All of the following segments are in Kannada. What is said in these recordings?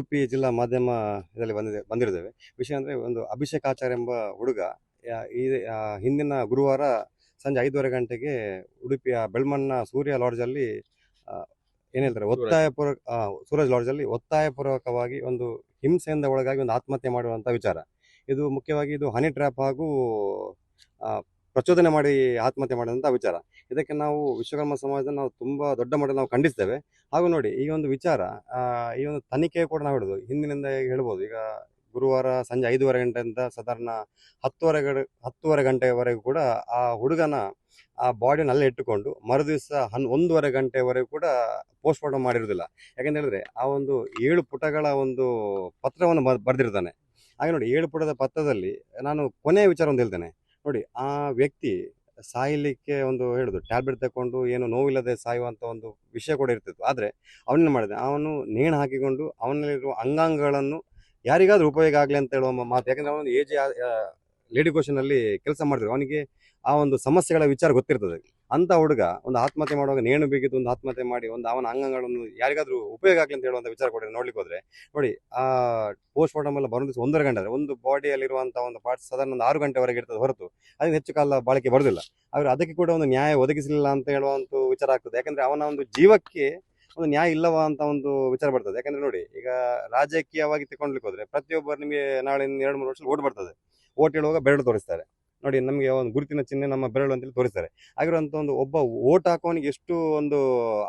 ಉಡುಪಿ ಜಿಲ್ಲಾ ಮಾಧ್ಯಮ ಇದರಲ್ಲಿ ಬಂದಿದೆ ಬಂದಿರ್ತೇವೆ ವಿಷಯ ಅಂದರೆ ಒಂದು ಅಭಿಷೇಕ್ ಆಚಾರ್ ಎಂಬ ಹುಡುಗ ಈ ಹಿಂದಿನ ಗುರುವಾರ ಸಂಜೆ ಐದೂವರೆ ಗಂಟೆಗೆ ಉಡುಪಿಯ ಬೆಳ್ಮಣ್ಣ ಸೂರ್ಯ ಲಾಡ್ಜಲ್ಲಿ ಏನು ಹೇಳ್ತಾರೆ ಒತ್ತಾಯಪೂರ್ವಕ ಸೂರಜ್ ಲಾಡ್ಜಲ್ಲಿ ಒತ್ತಾಯಪೂರ್ವಕವಾಗಿ ಒಂದು ಹಿಂಸೆಯಿಂದ ಒಳಗಾಗಿ ಒಂದು ಆತ್ಮಹತ್ಯೆ ಮಾಡುವಂಥ ವಿಚಾರ. ಇದು ಮುಖ್ಯವಾಗಿ ಇದು ಹನಿ ಟ್ರ್ಯಾಪ್ ಹಾಗೂ ಪ್ರಚೋದನೆ ಮಾಡಿ ಆತ್ಮಹತ್ಯೆ ಮಾಡಿದಂಥ ವಿಚಾರ. ಇದಕ್ಕೆ ನಾವು ವಿಶ್ವಕರ್ಮ ಸಮಾಜದ ನಾವು ತುಂಬ ದೊಡ್ಡ ಮಟ್ಟ ನಾವು ಖಂಡಿಸ್ತೇವೆ. ಹಾಗೂ ನೋಡಿ, ಈ ಒಂದು ವಿಚಾರ ಈ ಒಂದು ತನಿಖೆ ಕೂಡ ನಾವು ಹಿಡಿದು ಹಿಂದಿನಿಂದ ಹೇಳ್ಬೋದು. ಈಗ ಗುರುವಾರ ಸಂಜೆ ಐದೂವರೆ ಗಂಟೆಯಿಂದ ಸಾಧಾರಣ ಹತ್ತುವರೆ ಹತ್ತುವರೆ ಗಂಟೆವರೆಗೂ ಕೂಡ ಆ ಹುಡುಗನ, ಆ ಬಾಡಿನ ಅಲ್ಲೇ ಇಟ್ಟುಕೊಂಡು ಮರುದಿವಸ ಹನ್, ಒಂದೂವರೆ ಗಂಟೆವರೆಗೂ ಕೂಡ ಪೋಸ್ಟ್ ಮಾಡಿರೋದಿಲ್ಲ ಯಾಕಂತ ಹೇಳಿದ್ರೆ ಆ ಒಂದು ಏಳು ಪುಟಗಳ ಒಂದು ಪತ್ರವನ್ನು ಬರ್- ಬರೆದಿರ್ತಾನೆ. ಹಾಗೆ ನೋಡಿ, ಏಳು ಪುಟದ ಪತ್ರದಲ್ಲಿ ನಾನು ಕೊನೆಯ ವಿಚಾರ ಒಂದು ಹೇಳ್ತೇನೆ. ನೋಡಿ, ಆ ವ್ಯಕ್ತಿ ಸಾಯಲಿಕ್ಕೆ ಒಂದು ಹೇಳುದು, ಟ್ಯಾಬ್ಲೆಟ್ ತಗೊಂಡು ಏನು ನೋವಿಲ್ಲದೆ ಸಾಯುವಂತ ಒಂದು ವಿಷಯ ಕೂಡ ಇರ್ತಿತ್ತು. ಆದ್ರೆ ಅವನೇನು ಮಾಡಿದೆ, ಅವನು ನೇಣು ಹಾಕಿಕೊಂಡು ಅವನಲ್ಲಿರುವ ಅಂಗಾಂಗಗಳನ್ನು ಯಾರಿಗಾದ್ರೂ ಉಪಯೋಗ ಆಗಲಿ ಅಂತ ಹೇಳುವ ಮಾತು. ಯಾಕಂದ್ರೆ ಅವನು ಏಜ್ ಲೇಡಿ ಅಲ್ಲಿ ಕೆಲಸ ಮಾಡಿದ್ರು ಅವನಿಗೆ ಆ ಒಂದು ಸಮಸ್ಯೆಗಳ ವಿಚಾರ ಗೊತ್ತಿರ್ತದೆ. ಅಂತ ಹುಡುಗ ಒಂದು ಆತ್ಮಹತ್ಯೆ ಮಾಡುವಾಗ ನೇಣು ಬಿಗಿದು ಒಂದು ಆತ್ಮಹತ್ಯೆ ಮಾಡಿ ಒಂದು ಅವನ ಅಂಗಗಳನ್ನು ಯಾರಿಗಾದ್ರೂ ಉಪಯೋಗ ಆಗಲಿ ಅಂತ ಹೇಳುವಂತ ವಿಚಾರ ಕೊಡಿ ನೋಡ್ಲಿಕ್ಕೆ ಹೋದ್ರೆ. ನೋಡಿ, ಆ ಪೋಸ್ಟ್ ಮಾರ್ಟಮ್ ಎಲ್ಲ ಬರೋ ಒಂದರ ಗಂಟೆ ಒಂದು ಬಾಡಿಯಲ್ಲಿರುವಂತಹ ಒಂದು ಪಾರ್ಟ್ಸ್ ಸಾಧಾರಣ ಒಂದು ಆರು ಗಂಟೆವರೆಗೆ ಇರ್ತದೆ ಹೊರತು. ಅದಕ್ಕೆ ಹೆಚ್ಚು ಕಾಲ ಬಾಳಿಕೆ ಬರುದಿಲ್ಲ. ಆದ್ರೆ ಅದಕ್ಕೆ ಕೂಡ ಒಂದು ನ್ಯಾಯ ಒದಗಿಸಲಿಲ್ಲ ಅಂತ ಹೇಳುವಂತ ವಿಚಾರ ಆಗ್ತದೆ. ಯಾಕಂದ್ರೆ ಅವನ ಒಂದು ಜೀವಕ್ಕೆ ಒಂದು ನ್ಯಾಯ ಇಲ್ಲವಾ ಅಂತ ಒಂದು ವಿಚಾರ ಬರ್ತದೆ. ಯಾಕಂದ್ರೆ ನೋಡಿ, ಈಗ ರಾಜಕೀಯವಾಗಿ ತಗೊಂಡ್ಲಿಕ್ಕೆ ಹೋದ್ರೆ ಪ್ರತಿಯೊಬ್ಬರು ನಿಮಗೆ ನಾಳೆ ಎರಡು ಮೂರು ವರ್ಷ ಓಟ್ ಬರ್ತದೆ. ಓಟ್ ಹೇಳುವಾಗ ಬೆರಳು ತೋರಿಸ್ತಾರೆ. ನೋಡಿ ನಮಗೆ ಒಂದು ಗುರುತಿನ ಚಿಹ್ನೆ ನಮ್ಮ ಬೆರಳು ಅಂತೇಳಿ ತೋರಿಸ್ತಾರೆ. ಆಗಿರುವಂಥ ಒಂದು ಒಬ್ಬ ಓಟ್ ಹಾಕೋನಿಗೆ ಎಷ್ಟು ಒಂದು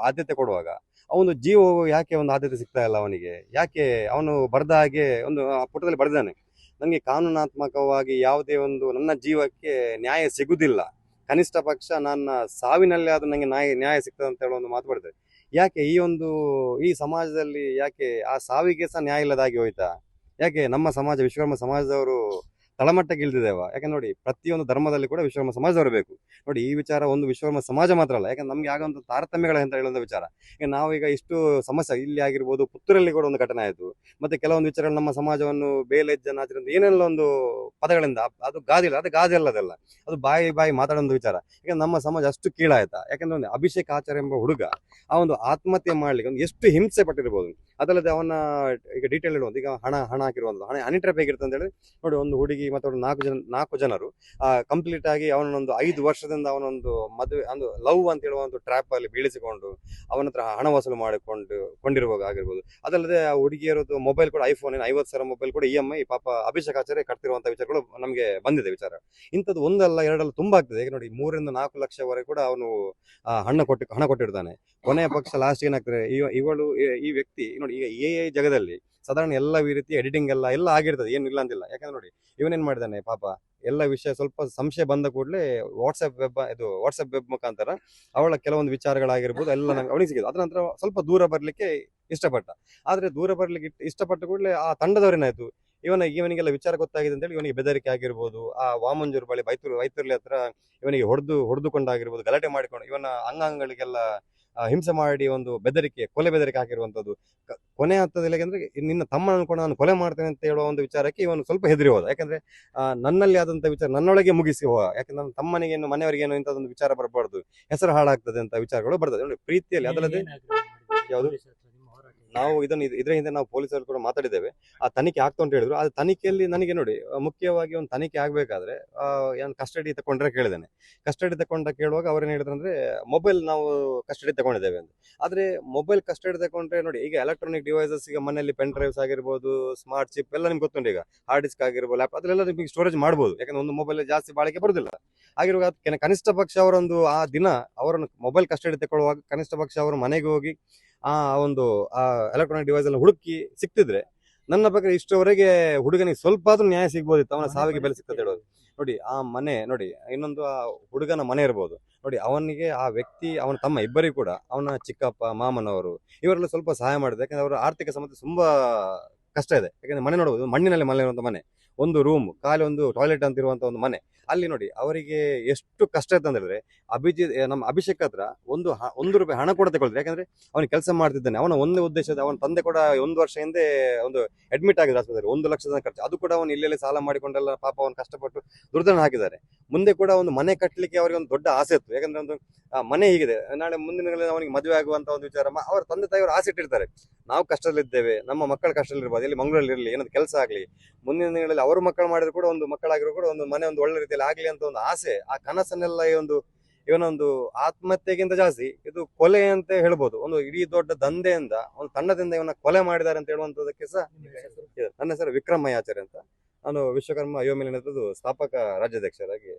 ಆದ್ಯತೆ ಕೊಡುವಾಗ ಅವನು ಜೀವ ಯಾಕೆ ಒಂದು ಆದ್ಯತೆ ಸಿಗ್ತಾ ಇಲ್ಲ ಅವನಿಗೆ? ಯಾಕೆ ಅವನು ಬರೆದ ಹಾಗೆ ಒಂದು ಪುಟದಲ್ಲಿ ಬರೆದಾನೆ, ನನಗೆ ಕಾನೂನಾತ್ಮಕವಾಗಿ ಯಾವುದೇ ಒಂದು ನನ್ನ ಜೀವಕ್ಕೆ ನ್ಯಾಯ ಸಿಗುವುದಿಲ್ಲ ಕನಿಷ್ಠ ಪಕ್ಷ ನನ್ನ ಸಾವಿನಲ್ಲಿ ಅದು ನನಗೆ ನ್ಯಾಯ ನ್ಯಾಯ ಸಿಗ್ತದೆ ಅಂತ ಹೇಳೋ ಒಂದು ಮಾತು ಬರ್ತದೆ ಯಾಕೆ ಈ ಒಂದು, ಈ ಸಮಾಜದಲ್ಲಿ ಯಾಕೆ ಆ ಸಾವಿಗೆ ಸಹ ನ್ಯಾಯ ಇಲ್ಲದಾಗಿ ಹೋಯ್ತಾ? ಯಾಕೆ ನಮ್ಮ ಸಮಾಜ, ವಿಶ್ವಕರ್ಮ ಸಮಾಜದವರು ತಳಮಟ್ಟಕ್ಕೆ ಇಳಿದಿದ್ದೇವ ಯಾಕಂದ್ರೆ ನೋಡಿ, ಪ್ರತಿಯೊಂದು ಧರ್ಮದಲ್ಲಿ ಕೂಡ ವಿಶ್ವಕರ್ಮ ಸಮಾಜದವರು ಬೇಕು ನೋಡಿ, ಈ ವಿಚಾರ ಒಂದು ವಿಶ್ವಕರ್ಮ ಸಮಾಜ ಮಾತ್ರ ಅಲ್ಲ. ಯಾಕಂದ್ರೆ ನಮ್ಗೆ ಆಗುವಂತ ತಾರತಮ್ಯಗಳ ಅಂತ ಹೇಳುವಂತ ವಿಚಾರ. ಈಗ ನಾವೀಗ ಇಷ್ಟು ಸಮಸ್ಯೆ, ಇಲ್ಲಿ ಆಗಿರ್ಬೋದು ಪುತ್ತೂರಲ್ಲಿ ಕೂಡ ಒಂದು ಘಟನೆ ಆಯಿತು. ಮತ್ತೆ ಕೆಲವೊಂದು ವಿಚಾರಗಳು ನಮ್ಮ ಸಮಾಜವನ್ನು ಬೇಲೆಜ್ಜನ ಆಚರಣೆ, ಏನೆಲ್ಲ ಒಂದು ಪದಗಳಿಂದ, ಅದು ಅದು ಗಾದಿಲ್ಲ ಅದು ಗಾದೆ ಅಲ್ಲದಲ್ಲ ಅದು ಬಾಯಿ ಬಾಯಿ ಮಾತಾಡೋದು ವಿಚಾರ. ಈಗ ನಮ್ಮ ಸಮಾಜ ಅಷ್ಟು ಕೀಳಾಯ್ತಾ? ಯಾಕಂದ್ರೆ ಒಂದು ಅಭಿಷೇಕ್ ಆಚಾರ ಎಂಬ ಹುಡುಗ, ಆ ಒಂದು ಆತ್ಮಹತ್ಯೆ ಮಾಡ್ಲಿಕ್ಕೆ ಒಂದು ಎಷ್ಟು ಹಿಂಸೆ ಪಟ್ಟಿರ್ಬೋದು. ಅದಲ್ಲದೆ ಅವನ ಈಗ ಡೀಟೇಲ್ ಹೇಳುವಂತ ಈಗ ಹಣ ಹಣ ಹಾಕಿರುವಂಥದ್ದು ಹಣ, ಹನಿ ಟ್ರ್ಯಾಪ್ ಅಂತ ಹೇಳಿ ನೋಡಿ, ಒಂದು ಹುಡುಗಿ ಮತ್ತು ಅವರು ನಾಲ್ಕು ಜನ, ನಾಲ್ಕು ಜನರು ಕಂಪ್ಲೀಟ್ ಆಗಿ ಅವನೊಂದು ಐದು ವರ್ಷದಿಂದ ಅವನೊಂದು ಮದುವೆ, ಒಂದು ಲವ್ ಅಂತ ಹೇಳುವ ಒಂದು ಟ್ರ್ಯಾಪ್ ಅಲ್ಲಿ ಬೀಳಿಸಿಕೊಂಡು ಅವನ ಹತ್ರ ಹಣ ವಸೂಲು ಮಾಡಿಕೊಂಡು, ಕೊಂಡಿರುವಾಗ ಆಗಿರ್ಬೋದು. ಅದಲ್ಲದೆ ಆ ಹುಡುಗಿಯರದ್ದು ಮೊಬೈಲ್ ಕೂಡ ಐಫೋನ್ ಏನು ಐವತ್ತು ಸಾವಿರ ಮೊಬೈಲ್ ಕೂಡ ಇ ಎಂ ಐ ಪಾಪ ಅಭಿಷೇಕ್ ಆಚಾರ್ಯ ಕಟ್ತಿರುವಂತಹ ವಿಚಾರಗಳು ನಮಗೆ ಬಂದಿದೆ ವಿಚಾರ. ಇಂಥದ್ದು ಒಂದಲ್ಲ, ಎರಡಲ್ಲ ತುಂಬಾ ಆಗ್ತದೆ. ಈಗ ನೋಡಿ ಮೂರರಿಂದ ನಾಲ್ಕು ಲಕ್ಷವರೆಗೆ ಕೂಡ ಅವನು ಹಣ ಕೊಟ್ಟು, ಹಣ ಕೊಟ್ಟಿರ್ತಾನೆ ಕೊನೆಯ ಪಕ್ಷ ಲಾಸ್ಟ್ ಏನಾಗ್ತದೆ, ಇವ- ಇವಳು, ಈ- ವ್ಯಕ್ತಿ, ನೋಡಿ ಈಗ ಎ ಜಗದಲ್ಲಿ ಸಾಧಾರಣ ಎಲ್ಲ ಈ ರೀತಿ ಎಡಿಟಿಂಗ್ ಎಲ್ಲ ಎಲ್ಲ ಆಗಿರ್ತದೆ. ಏನು ಇಲ್ಲ ಅಂತಿಲ್ಲ. ಯಾಕಂದ್ರೆ ನೋಡಿ ಇವನೇನ್ ಮಾಡಿದಾನೆ ಪಾಪ? ಎಲ್ಲ ವಿಷಯ ಸ್ವಲ್ಪ ಸಂಶಯ ಬಂದ ಕೂಡಲೇ ವಾಟ್ಸ್ಆಪ್ ವೆಬ್ ಇದು ವಾಟ್ಸ್ಆಪ್ ವೆಬ್ ಮುಖಾಂತರ ಅವಳ ಕೆಲವೊಂದು ವಿಚಾರಗಳಾಗಿರ್ಬೋದು, ಎಲ್ಲ ನಂಗೆ ಅವನಿಗೆ ಸಿಗಿದೆ ಅದ್ರ ನಂತರ ಸ್ವಲ್ಪ ದೂರ ಬರ್ಲಿಕ್ಕೆ ಇಷ್ಟಪಟ್ಟ. ಆದ್ರೆ ದೂರ ಬರ್ಲಿಕ್ಕೆ ಇಷ್ಟ- ಇಷ್ಟಪಟ್ಟ ಕೂಡಲೇ ಆ ತಂಡದವರೇನಾಯ್ತು ಇವನ ಇವನಿಗೆಲ್ಲ ವಿಚಾರ ಗೊತ್ತಾಗಿದೆ ಅಂತೇಳಿ ಇವನಿಗೆ ಬೆದರಿಕೆ ಆಗಿರ್ಬೋದು, ಆ ವಾಮಂಜೂರು ಬಳಿ ಬೈತೂರು ಬೈತೂರ್ಲಿ ಹತ್ರ ಇವನಿಗೆ ಹೊಡೆದು, ಹೊಡೆದುಕೊಂಡಾಗಿರ್ಬೋದು, ಗಲಾಟೆ ಮಾಡಿಕೊಂಡು ಇವನ ಅಂಗಾಂಗಗಳಿಗೆಲ್ಲ ಹಿಂಸೆ ಮಾಡಿ ಒಂದು ಬೆದರಿಕೆ ಕೊಲೆ ಬೆದರಿಕೆ ಹಾಕಿರುವಂತದ್ದು. ಕೊನೆ ಹಂತದಲ್ಲಿ ಯಾಕಂದ್ರೆ ನಿನ್ನ ತಮ್ಮನನ್ನು ಕೂಡ ನಾನು ಕೊಲೆ ಮಾಡ್ತೇನೆ ಅಂತ ಹೇಳುವ ಒಂದು ವಿಚಾರಕ್ಕೆ ಇವನು ಸ್ವಲ್ಪ ಹೆದರಿ ಹೋದ. ಯಾಕಂದ್ರೆ ಆ, ನನ್ನಲ್ಲಿ ಆದಂತ ವಿಚಾರ ನನ್ನೊಳಗೆ ಮುಗಿಸಿ ಹೋದ. ಯಾಕಂದ್ರೆ ನನ್ನ ತಮ್ಮನಿಗೆ ಏನು ಮನೆಯವರಿಗೆ ಏನು ಇಂಥದ್ದೊಂದು ವಿಚಾರ ಬರಬಾರ್ದು. ಹೆಸರು ಹಾಳಾಗ್ತದೆ ಅಂತ ವಿಚಾರಗಳು ಬರ್ತದೆ. ನೋಡಿ ಪ್ರೀತಿಯಲ್ಲಿ ಅದಲ್ಲದೆ ಯಾವುದು? ನಾವು ಇದನ್ನು ಇದ್- ಇದರ ಹಿಂದೆ ನಾವು ಪೊಲೀಸರು ಕೂಡ ಮಾತಾಡಿದ್ದೇವೆ. ಆ ತನಿಖೆ ಆಗ್ತಾ ಅಂತ ಹೇಳಿದ್ರು. ಆ ತನಿಖೆಯಲ್ಲಿ ನನಗೆ ನೋಡಿ ಮುಖ್ಯವಾಗಿ ಒಂದು ತನಿಖೆ ಆಗ್ಬೇಕಾದ್ರೆ ಏನು ಕಸ್ಟಡಿ ತಕೊಂಡ್ರೆ ಕೇಳಿದ್ದೇನೆ. ಕಸ್ಟಡಿ ತಗೊಂಡ ಕೇಳುವಾಗ ಅವ್ರೇನು ಹೇಳಿದ್ರು ಅಂದ್ರೆ, ಮೊಬೈಲ್ ನಾವು ಕಸ್ಟಡಿ ತಗೊಂಡಿದ್ದೇವೆ ಅಂತ ಆದ್ರೆ ಮೊಬೈಲ್ ಕಸ್ಟಡಿ ತಗೊಂಡ್ರೆ ನೋಡಿ, ಈಗ ಎಲೆಕ್ಟ್ರಾನಿಕ್ ಡಿವೈಸಸ್ ಈಗ ಮನೆಯಲ್ಲಿ ಪೆನ್ ಡ್ರೈವ್ಸ್ ಆಗಿರ್ಬೋದು ಸ್ಮಾರ್ಟ್ ಚಿಪ್ ಎಲ್ಲ ನಿಮ್ಗೆ ಗೊತ್ತುಂಟು ಈಗ. ಹಾರ್ಡ್ ಡಿಸ್ಕ್ ಆಗಿರ್ಬೋದು ಲ್ಯಾಪ್ ಅದೆಲ್ಲ ನಿಮಗೆ ಸ್ಟೋರೇಜ್ ಮಾಡ್ಬೋದು. ಯಾಕಂದ್ರೆ ಒಂದು ಮೊಬೈಲ್ ಜಾಸ್ತಿ ಬಾಳಿಕೆ ಬರೋದಿಲ್ಲ. ಆಗಿರುವಾಗ ಕನಿಷ್ಠ ಪಕ್ಷ ಅವರೊಂದು ಆ ದಿನ ಅವರನ್ನು ಮೊಬೈಲ್ ಕಸ್ಟಡಿ ತಗೊಳ್ಳುವಾಗ ಕನಿಷ್ಠ ಪಕ್ಷ ಅವರು ಮನೆಗೆ ಹೋಗಿ ಆ ಒಂದು ಆ ಎಲೆಕ್ಟ್ರಾನಿಕ್ ಡಿವೈಸ್ ಎಲ್ಲ ಹುಡುಕಿ ಸಿಕ್ತಿದ್ರೆ ನನ್ನ ಪ್ರಕಾರ ಇಷ್ಟವರೆಗೆ ಹುಡುಗನಿಗೆ ಸ್ವಲ್ಪ ಆದ್ರೂ ನ್ಯಾಯ ಸಿಗ್ಬೋದಿತ್ತು. ಅವನ ಸಾವಿಗೆ ಬೆಲೆ ಸಿಗ್ತದೆ ಹೇಳೋದು. ನೋಡಿ ಆ ಮನೆ ನೋಡಿ ಇನ್ನೊಂದು ಆ ಹುಡುಗನ ಮನೆ ಇರ್ಬೋದು. ನೋಡಿ ಅವನಿಗೆ ಆ ವ್ಯಕ್ತಿ ಅವನ ತಮ್ಮ ಇಬ್ಬರಿಗೂ ಕೂಡ ಅವನ ಚಿಕ್ಕಪ್ಪ ಮಾಮನವರು ಇವರೆಲ್ಲ ಸ್ವಲ್ಪ ಸಹಾಯ ಮಾಡಿದೆ ಯಾಕಂದ್ರೆ ಅವರ ಆರ್ಥಿಕ ಸಮಸ್ಯೆ ತುಂಬಾ ಕಷ್ಟ ಇದೆ. ಯಾಕಂದ್ರೆ ಮನೆ ನೋಡಬಹುದು ಮಣ್ಣಿನಲ್ಲಿ ಮನೆ ಇರುವಂತ ಮನೆ. ಒಂದು ರೂಮ್ ಖಾಲಿ ಒಂದು ಟಾಯ್ಲೆಟ್ ಅಂತ ಇರುವಂತ ಒಂದು ಮನೆ. ಅಲ್ಲಿ ನೋಡಿ, ಅವರಿಗೆ ಎಷ್ಟು ಕಷ್ಟ ಇತ್ತು ಅಂತ ಹೇಳಿದ್ರೆ ಅಭಿಜಿತ್ ನಮ್ಮ ಅಭಿಷೇಕ್ ಹತ್ರ ಒಂದು ಒಂದು ರೂಪಾಯಿ ಹಣ ಕೂಡ ತಗೊಳ್ತಾರೆ ಯಾಕಂದ್ರೆ, ಅವನು ಕೆಲಸ ಮಾಡ್ತಿದ್ದಾನೆ. ಅವನ ಒಂದೇ ಉದ್ದೇಶದ, ಅವನ ತಂದೆ ಕೂಡ ಒಂದು ವರ್ಷ ಹಿಂದೆ ಒಂದು ಅಡ್ಮಿಟ್ ಆಗಿದ್ರು ಆಸ್ಪತ್ರೆ ಒಂದು ಲಕ್ಷದ ಖರ್ಚು. ಅದು ಕೂಡ ಅವನು ಇಲ್ಲೆಲ್ಲ ಸಾಲ ಮಾಡಿಕೊಂಡೆಲ್ಲ ಪಾಪ ಅವನು ಕಷ್ಟಪಟ್ಟು ದುರ್ದನ ಹಾಕಿದ್ದಾರೆ. ಮುಂದೆ ಕೂಡ ಒಂದು ಮನೆ ಕಟ್ಟಲಿಕ್ಕೆ ಅವರಿಗೆ ಒಂದು ದೊಡ್ಡ ಆಸೆ ಇತ್ತು. ಯಾಕಂದ್ರೆ, ಒಂದು ಮನೆ ಹೀಗಿದೆ. ನಾಳೆ ಮುಂದಿನ ಅವನಿಗೆ ಮದುವೆ ಆಗುವಂತ ಒಂದು ವಿಚಾರ. ಅವರ ತಂದೆ ತಾಯಿಯವರು ಆಸೆ ಇಟ್ಟಿರ್ತಾರೆ. ನಾವು ಕಷ್ಟದಲ್ಲಿದ್ದೇವೆ. ನಮ್ಮ ಮಕ್ಕಳ ಕಷ್ಟದಲ್ಲಿರ್ಬೋದು. ಇಲ್ಲಿ ಮಂಗಳೂರಲ್ಲಿ ಇರಲಿ ಏನಾದ್ರು ಕೆಲಸ ಆಗಲಿ. ಮುಂದಿನ ದಿನಗಳಲ್ಲಿ ಅವರು ಮಕ್ಕಳು ಮಾಡಿದ್ರು ಕೂಡ ಒಂದು ಮಕ್ಕಳಾಗಿರೋ ಕೂಡ ಒಂದು ಮನೆ ಒಂದು ಒಳ್ಳೆ ರೀತಿಯಲ್ಲಿ ಆಗಲಿ ಅಂತ ಒಂದು ಆಸೆ. ಆ ಕನಸನ್ನೆಲ್ಲ ಈ ಒಂದು, ಇವನೊಂದು ಆತ್ಮಹತ್ಯೆಗಿಂತ ಜಾಸ್ತಿ ಇದು ಕೊಲೆ ಅಂತ ಹೇಳ್ಬೋದು. ಒಂದು ಇಡೀ ದೊಡ್ಡ ದಂಧೆಯಿಂದ, ಒಂದು ತಂಡದಿಂದ ಇವನ ಕೊಲೆ ಮಾಡಿದ್ದಾರೆ ಅಂತ ಹೇಳುವಂತದಕ್ಕೆ ಸಹ ನನ್ನ ಹೆಸರು ವಿಕ್ರಮ್ ಆಚಾರ್ಯ ಅಂತ. ನಾನು ವಿಶ್ವಕರ್ಮ ಅಯೋಮೇಲೆ ಮೇಲಿನ ಸ್ಥಾಪಕ ರಾಜ್ಯಾಧ್ಯಕ್ಷರಾಗಿ.